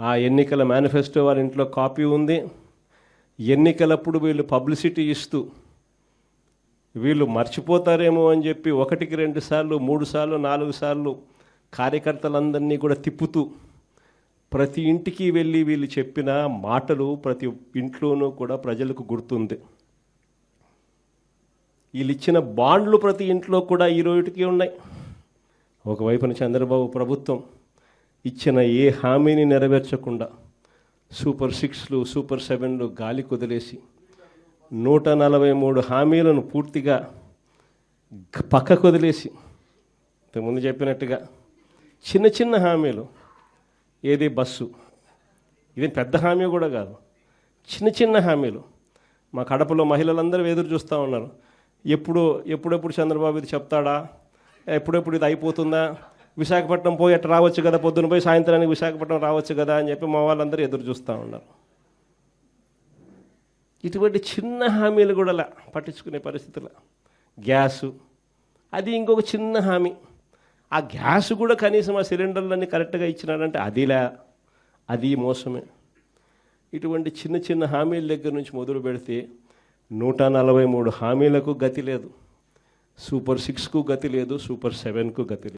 ఆ ఎన్నికల మేనిఫెస్టో వాళ్ళ ఇంట్లో కాపీ ఉంది. ఎన్నికలప్పుడు వీళ్ళు పబ్లిసిటీ ఇస్తూ వీళ్ళు మర్చిపోతారేమో అని చెప్పి ఒకటికి రెండు సార్లు మూడు సార్లు నాలుగు సార్లు కార్యకర్తలందరినీ కూడా తిప్పుతూ ప్రతి ఇంటికి వెళ్ళి వీళ్ళు చెప్పిన మాటలు ప్రతి ఇంట్లోనూ కూడా ప్రజలకు గుర్తుంది. వీళ్ళు ఇచ్చిన బాండ్లు ప్రతి ఇంట్లో కూడా ఈ రోజుకి ఉన్నాయి. ఒకవైపున చంద్రబాబు ప్రభుత్వం ఇచ్చిన ఏ హామీని నెరవేర్చకుండా సూపర్ సిక్స్లు సూపర్ సెవెన్లు గాలి కుదిలేసి నూట నలభై మూడు హామీలను పూర్తిగా పక్క పక్కకు వదిలేసి ఇంతకుముందు చెప్పినట్టుగా చిన్న చిన్న హామీలు ఏది బస్సు ఇది పెద్ద హామీ కూడా కాదు. చిన్న చిన్న హామీలు. మా కడపలో మహిళలందరూ ఎదురు చూస్తూ ఉన్నారు. ఎప్పుడు ఎప్పుడెప్పుడు చంద్రబాబు ఇది చెప్తాడా? ఎప్పుడెప్పుడు ఇది అయిపోతుందా? విశాఖపట్నం పోయి అట్లా రావచ్చు కదా పొద్దున పోయి సాయంత్రానికి విశాఖపట్నం రావచ్చు కదా అని చెప్పి మా వాళ్ళందరూ ఎదురు చూస్తూ ఉన్నారు. ఇటువంటి చిన్న హామీలు కూడా పట్టించుకునే పరిస్థితుల. గ్యాసు. అది ఇంకొక చిన్న హామీ. ఆ గ్యాస్ కూడా కనీసం ఆ సిలిండర్లన్నీ కరెక్ట్గా ఇచ్చినాడంటే అదిలా అది మోసమే. ఇటువంటి చిన్న చిన్న హామీల దగ్గర నుంచి మొదలు పెడితే నూట నలభై మూడు హామీలకు గతి లేదు. సూపర్ సిక్స్కు గతి లేదు సూపర్ సెవెన్కు గతి లేదు.